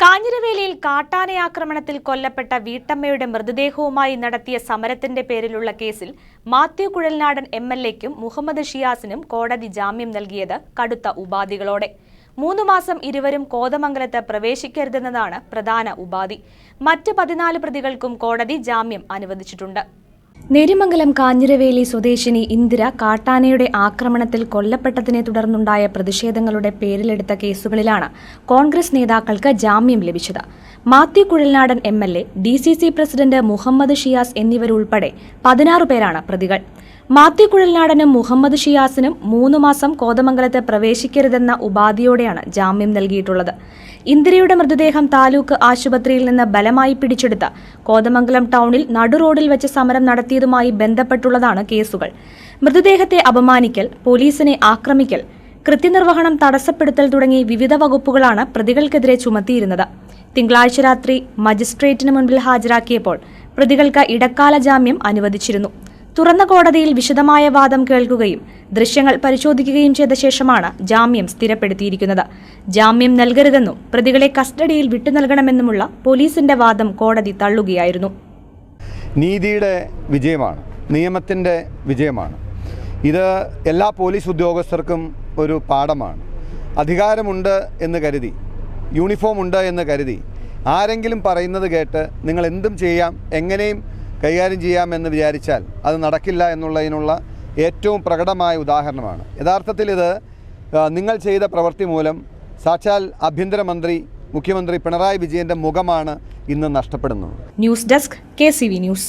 കാഞ്ഞിരവേലിയിൽ കാട്ടാനയാക്രമണത്തിൽ കൊല്ലപ്പെട്ട വീട്ടമ്മയുടെ മൃതദേഹവുമായി നടത്തിയ സമരത്തിന്റെ പേരിലുള്ള കേസിൽ മാത്യു കുഴൽനാടൻ എം എൽ എക്കും മുഹമ്മദ് ഷിയാസിനും കോടതി ജാമ്യം നൽകിയത് കടുത്ത ഉപാധികളോടെ. മൂന്ന് മാസം ഇരുവരും കോതമംഗലത്ത് പ്രവേശിക്കരുതെന്നതാണ് പ്രധാന ഉപാധി. മറ്റ് പതിനാല് പ്രതികൾക്കും കോടതി ജാമ്യം അനുവദിച്ചിട്ടുണ്ട്. നേരിമംഗലം കാഞ്ഞിരവേലി സ്വദേശിനി ഇന്ദിര കാട്ടാനയുടെ ആക്രമണത്തിൽ കൊല്ലപ്പെട്ടതിനെ തുടർന്നുണ്ടായ പ്രതിഷേധങ്ങളുടെ പേരിലെടുത്ത കേസുകളിലാണ് കോൺഗ്രസ് നേതാക്കൾക്ക് ജാമ്യം ലഭിച്ചത്. Mathew Kuzhalnadan M L A D C C president Muhammad Shiyas എന്നിവരുൾപ്പെടെ പതിനാറ് പേരാണ് പ്രതികൾ. മാത്യു കുഴൽനാടനും മുഹമ്മദ് ഷിയാസിനും മൂന്ന് മാസം കോതമംഗലത്ത് പ്രവേശിക്കരുതെന്ന ഉപാധിയോടെയാണ് ജാമ്യം നൽകിയിട്ടുള്ളത്. ഇന്ദിരയുടെ മൃതദേഹം താലൂക്ക് ആശുപത്രിയിൽ നിന്ന് ബലമായി പിടിച്ചെടുത്ത കോതമംഗലം ടൗണിൽ നടുറോഡിൽ വെച്ച് സമരം നടത്തിയതുമായി ബന്ധപ്പെട്ടുള്ളതാണ് കേസുകൾ. മൃതദേഹത്തെ അപമാനിക്കൽ പോലീസിനെ ആക്രമിക്കൽ കൃത്യനിർവഹണം തടസ്സപ്പെടുത്തൽ തുടങ്ങി വിവിധ വകുപ്പുകളാണ് പ്രതികൾക്കെതിരെ ചുമത്തിയിരുന്നത്. തിങ്കളാഴ്ച രാത്രി മജിസ്ട്രേറ്റിന് മുൻപിൽ ഹാജരാക്കിയപ്പോൾ പ്രതികൾക്ക് ഇടക്കാല ജാമ്യം അനുവദിച്ചിരുന്നു. തുറന്ന കോടതിയിൽ വിശദമായ വാദം കേൾക്കുകയും ദൃശ്യങ്ങൾ പരിശോധിക്കുകയും ചെയ്ത ശേഷമാണ് ജാമ്യം സ്ഥിരപ്പെടുത്തിയിരിക്കുന്നത്. ജാമ്യം നൽകരുതെന്നും പ്രതികളെ കസ്റ്റഡിയിൽ വിട്ടു നൽകണമെന്നുമുള്ള പോലീസിന്റെ വാദം കോടതി തള്ളുകയായിരുന്നു. നീതിയുടെ വിജയമാണ്. നിയമത്തിന്റെ വിജയമാണ്. ഇത് എല്ലാ പോലീസ് ഉദ്യോഗസ്ഥർക്കും ഒരു പാഠമാണ്. അധികാരമുണ്ട് എന്ന് കരുതി യൂണിഫോം ഉണ്ട് എന്ന് കരുതി ആരെങ്കിലും പറയുന്നത് കേട്ട് നിങ്ങൾ എന്തും ചെയ്യാം എങ്ങനെയും കൈകാര്യം ചെയ്യാമെന്ന് വിചാരിച്ചാൽ അത് നടക്കില്ല എന്നുള്ളതിനുള്ള ഏറ്റവും പ്രകടമായ ഉദാഹരണമാണ്. യഥാർത്ഥത്തിൽ ഇത് നിങ്ങൾ ചെയ്ത പ്രവൃത്തി മൂലം സാക്ഷാൽ ആഭ്യന്തരമന്ത്രി മുഖ്യമന്ത്രി പിണറായി വിജയന്റെ മുഖമാണ് ഇന്ന് നഷ്ടപ്പെടുന്നത്. News desk K news.